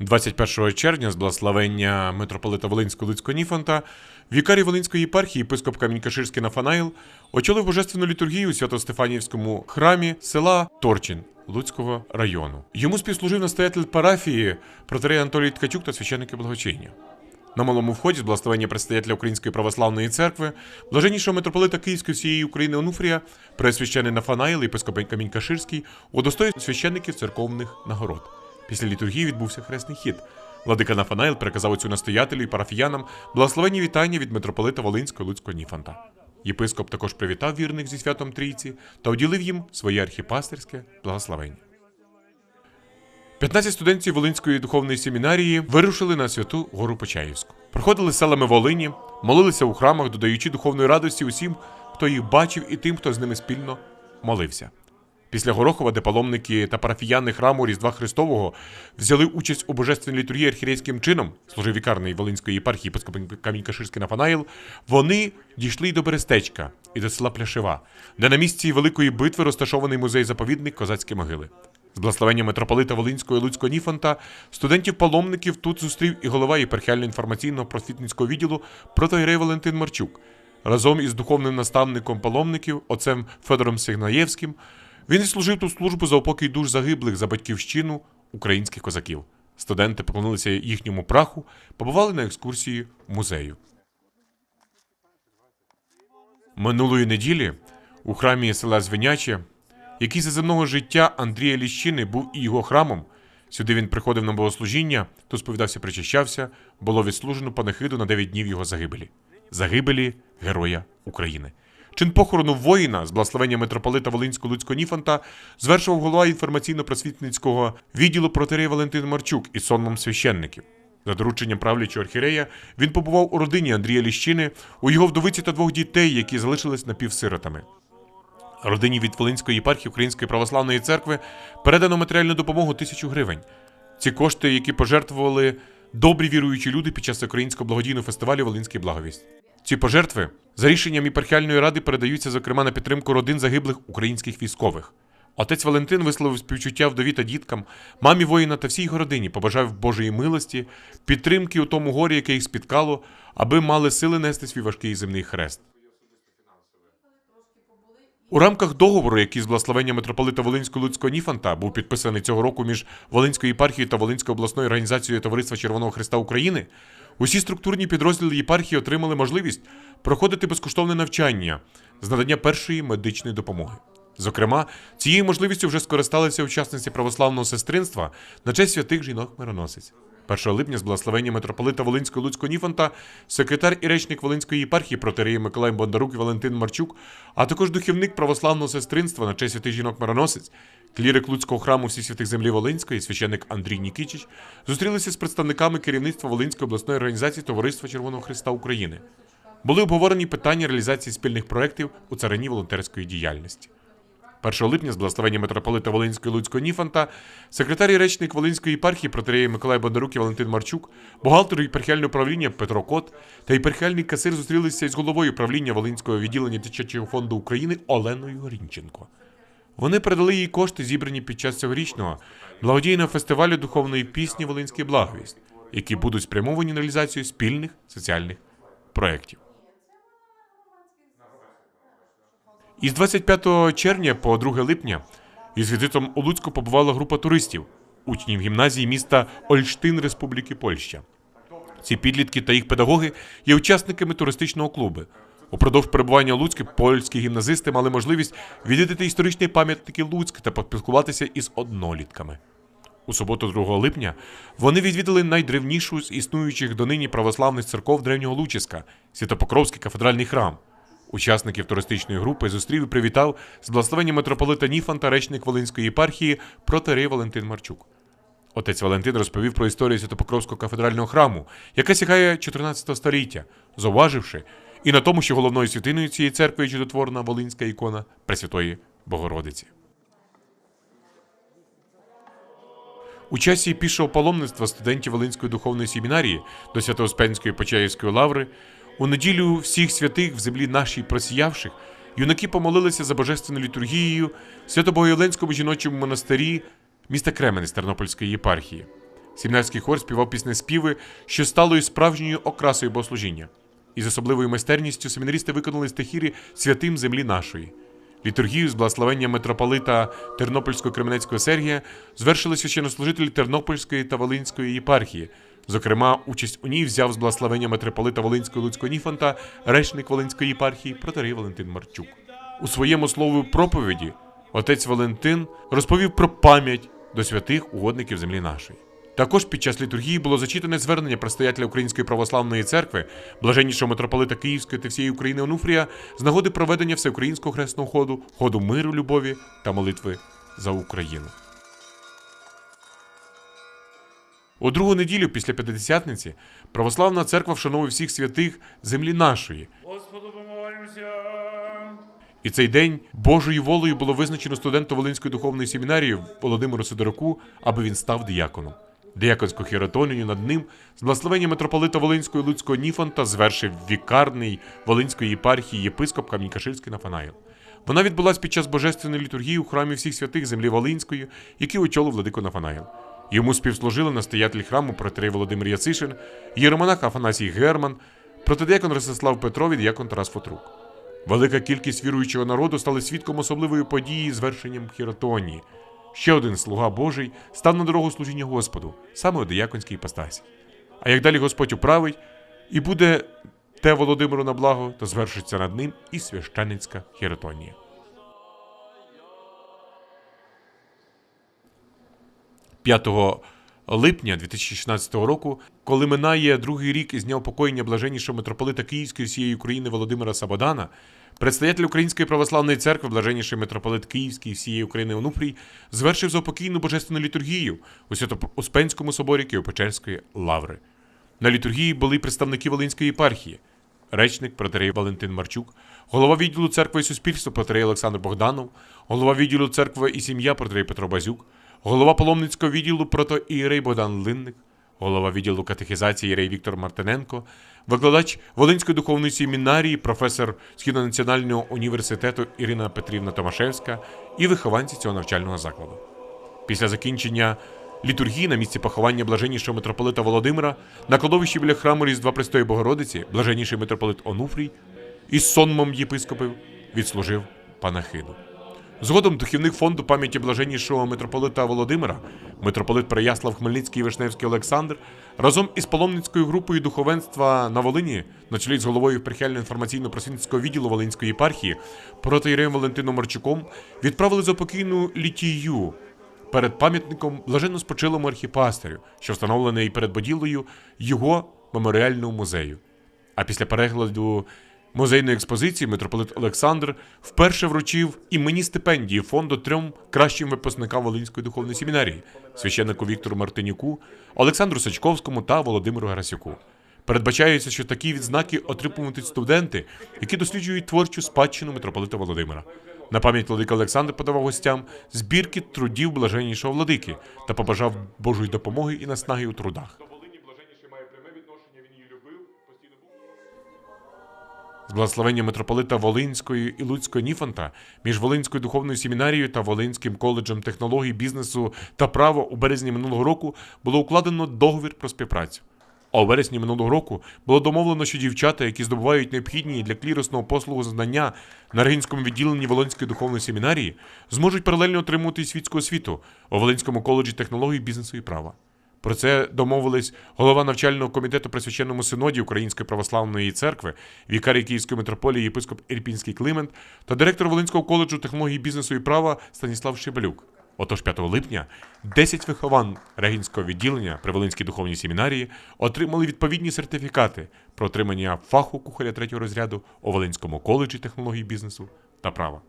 21 червня з благословення митрополита Волинського Луцького Ніфанта вікарій Волинської єпархії єпископ Камінькаширський Нафанаїл очолив божественну літургію у Свято-Стефанівському храмі села Торчин Луцького району. Йому співслужив настоятель парафії протерей Анатолій Ткачук та священники благочиння. На малому вході з благословення предстоятеля Української православної церкви, блаженнішого митрополита Київської всієї України Онуфрія, пресвящений Нафанаїл і єпископ Камінь-Каширський удостоїв священників церковних нагород. Після літургії відбувся хресний хід. Владика Нафанаїл переказав цю настоятелю і парафіянам благословенні вітання від митрополита Волинського Луцького Ніфанта. Єпископ також привітав вірних зі святом Трійці та уділив їм своє архіпастерське благословення. 15 студентів Волинської духовної семінарії вирушили на святу гору Почаївську. Проходили селами Волині, молилися у храмах, додаючи духовної радості усім, хто їх бачив, і тим, хто з ними спільно молився. Після Горохова, де паломники та парафіяни храму Різдва Христового взяли участь у божественній літургії архірейським чином, служив вікарний Волинської єпархії Камінь-Каширський Нафанаїл, вони дійшли й до Берестечка і до села Пляшева, де на місці великої битви розташований музей-заповідник Козацькі могили. З благословення митрополита Волинського і Луцького Ніфанта студентів-паломників тут зустрів і голова єпархіально-інформаційного просвітницького відділу протоірей Валентин Марчук. Разом із духовним наставником паломників, отцем Федором Сигнаєвським, він служив ту службу за упокій душ загиблих за батьківщину українських козаків. Студенти поклонилися їхньому праху, побували на екскурсії музею. Минулої неділі у храмі села Звеняче, який за земного життя Андрія Ліщини був і його храмом. Сюди він приходив на богослужіння, тут сповідався, причащався, було відслужено панихиду на 9 днів його загибелі. Загибелі Героя України. Чин похорону воїна з благословення митрополита Волинського Луцького Ніфанта звершував голова інформаційно-просвітницького відділу протерей Валентин Марчук із сонмом священників. За дорученням правлячого архірея він побував у родині Андрія Ліщини, у його вдовиці та двох дітей, які залишились напівсиротами. Родині від Волинської єпархії Української православної церкви передано матеріальну допомогу тисячу гривень. Ці кошти, які пожертвували добрі віруючі люди під час українського благодійного фестивалю Волинський благовість. Ці пожертви за рішенням єпархіальної ради передаються, зокрема, на підтримку родин загиблих українських військових. Отець Валентин висловив співчуття вдові та діткам, мамі воїна та всій його родині, побажав Божої милості, підтримки у тому горі, яке їх спіткало, аби мали сили нести свій важкий земний хрест. У рамках договору, який з благословення митрополита Волинського Луцького Ніфанта був підписаний цього року між Волинською єпархією та Волинською обласною організацією Товариства Червоного Христа України, усі структурні підрозділи єпархії отримали можливість проходити безкоштовне навчання з надання першої медичної допомоги. Зокрема, цією можливістю вже скористалися учасниці православного сестринства на честь святих жінок мироносець. 1 липня з благословення митрополита Волинського Луцького Ніфанта, секретар і речник Волинської єпархії протереї Миколай Бондарук і Валентин Марчук, а також духівник православного сестринства на честь святих жінок мироносець, клірик Луцького храму всіх святих землі Волинської, священник Андрій Нікічич, зустрілися з представниками керівництва Волинської обласної організації Товариства Червоного Христа України. Були обговорені питання реалізації спільних проєктів у царині волонтерської діяльності. 1 липня з благословення митрополита Волинського Луцького Ніфанта, секретар і речник Волинської єпархії протереї Миколай Бондарук і Валентин Марчук, бухгалтер єпархіального управління Петро Кот та єпархіальний касир зустрілися із головою правління Волинського відділення Дитячого фонду України Оленою Горінченко. Вони передали їй кошти, зібрані під час цьогорічного благодійного фестивалю духовної пісні Волинський благовість, які будуть спрямовані на реалізацію спільних соціальних проєктів. Із 25 червня по 2 липня із візитом у Луцьку побувала група туристів, учнів гімназії міста Ольштин Республіки Польща. Ці підлітки та їх педагоги є учасниками туристичного клубу. Упродовж перебування у Луцьку польські гімназисти мали можливість відвідати історичні пам'ятники Луцьк та поспілкуватися із однолітками. У суботу, 2 липня, вони відвідали найдревнішу з існуючих донині православних церков древнього Лучиська Святопокровський кафедральний храм. Учасників туристичної групи зустрів і привітав з благословення митрополита Ніфанта, речник Волинської єпархії протерей Валентин Марчук. Отець Валентин розповів про історію Святопокровського кафедрального храму, яка сягає 14 століття, зауваживши і на тому, що головною святиною цієї церкви є чудотворна волинська ікона Пресвятої Богородиці. У часі пішого паломництва студентів Волинської духовної семінарії до Свято-Успенської Почаївської лаври у неділю всіх святих в землі нашій просіявших юнаки помолилися за божественною літургією в Свято-Богоявленському жіночому монастирі міста Кременець Тернопільської єпархії. Сімнарський хор співав піснеспіви, що стало і справжньою окрасою богослужіння. Із особливою майстерністю семінарісти виконали стихірі святим землі нашої. Літургію з благословення митрополита Тернопільського Кременецького Сергія звершили священнослужителі Тернопільської та Волинської єпархії. Зокрема, участь у ній взяв з благословення митрополита Волинського Луцького Ніфанта речник Волинської єпархії протерей Валентин Марчук. У своєму слові проповіді отець Валентин розповів про пам'ять до святих угодників землі нашої. Також під час літургії було зачитане звернення предстоятеля Української православної церкви, блаженнішого митрополита Київської та всієї України Онуфрія, з нагоди проведення всеукраїнського хресного ходу, ходу миру, любові та молитви за Україну. У другу неділю після П'ятидесятниці православна церква вшановує всіх святих землі нашої, Господу помолимся. І цей день Божою волею було визначено студенту Волинської духовної семінарії Володимиру Сидоруку, аби він став діяконом. Діяконську хіротонію над ним з благословення митрополита Волинського і Луцького Ніфонта звершив вікарний Волинської єпархії єпископ Камінькаширський Нафанаїл. Вона відбулась під час божественної літургії у храмі всіх святих землі Волинської, які очолив владико Нафанаїл. Йому співслужили настоятель храму протерей Володимир Яцишин, єромонах Афанасій Герман, протидіякон Ростислав Петров і діякон Тарас Фотрук. Велика кількість віруючого народу стали свідком особливої події з вершенням хіротонії. Ще один слуга Божий став на дорогу служіння Господу, саме у дияконській іпостасі. А як далі Господь управить, і буде те Володимиру на благо, то звершиться над ним і священницька хіротонія. П'ятого липня 2016 року, коли минає другий рік із дня упокоєння блаженнішого митрополита Київської всієї України Володимира Сабодана, предстоятель Української православної церкви, блаженніший митрополит Київський всієї України Онуфрій, звершив заупокійну божественну літургію у Свято-Успенському соборі Києво-Печерської лаври. На літургії були представники Волинської єпархії, речник протерей Валентин Марчук, голова відділу церкви і суспільства протерей Олександр Богданов, голова відділу церкви і сім'я протерей Петро Базюк, голова паломницького відділу протоієрей Богдан Линник, голова відділу катехізації Єрей Віктор Мартиненко, викладач Волинської духовної семінарії, професор Східно-національного університету Ірина Петрівна Томашевська і вихованці цього навчального закладу. Після закінчення літургії на місці поховання блаженнішого митрополита Володимира на кладовищі біля храму Різдва Престої Богородиці блаженніший митрополит Онуфрій із сонмом єпископів відслужив панахиду. Згодом духівник фонду пам'яті блаженнішого митрополита Володимира, митрополит Переяслав Хмельницький і Вишневський Олександр, разом із паломницькою групою духовенства на Волині, на чолі з головою прихильно-інформаційно-просвітницького відділу Волинської єпархії, протоіреєм Валентином Марчуком, відправили запокійну літію перед пам'ятником блаженно спочилому архіпастирю, що встановлений перед будівлею його меморіального музею. А після перегляду музейної експозиції митрополит Олександр вперше вручив іменні стипендії фонду трьом кращим випускникам Волинської духовної семінарії священнику Віктору Мартинюку, Олександру Сачковському та Володимиру Гарасюку. Передбачається, що такі відзнаки отримуватимуть студенти, які досліджують творчу спадщину митрополита Володимира. На пам'ять владика Олександр подавав гостям збірки трудів блаженнішого владики та побажав Божої допомоги і наснаги у трудах. З благословення митрополита Волинської і Луцького Ніфанта між Волинською духовною семінарією та Волинським коледжем технологій, бізнесу та права у березні минулого року було укладено договір про співпрацю. А у вересні минулого року було домовлено, що дівчата, які здобувають необхідні для кліросного послугу знання на Регінському відділенні Волинської духовної семінарії, зможуть паралельно отримувати світську освіту у Волинському коледжі технологій, бізнесу і права. Про це домовились голова навчального комітету при священному синоді Української православної церкви, вікарій Київської митрополії єпископ Ірпінський Климент та директор Волинського коледжу технології бізнесу і права Станіслав Шибалюк. Отож 5 липня 10 вихован Регінського відділення при Волинській духовній семінарії отримали відповідні сертифікати про отримання фаху кухаря третього розряду у Волинському коледжі технології бізнесу та права.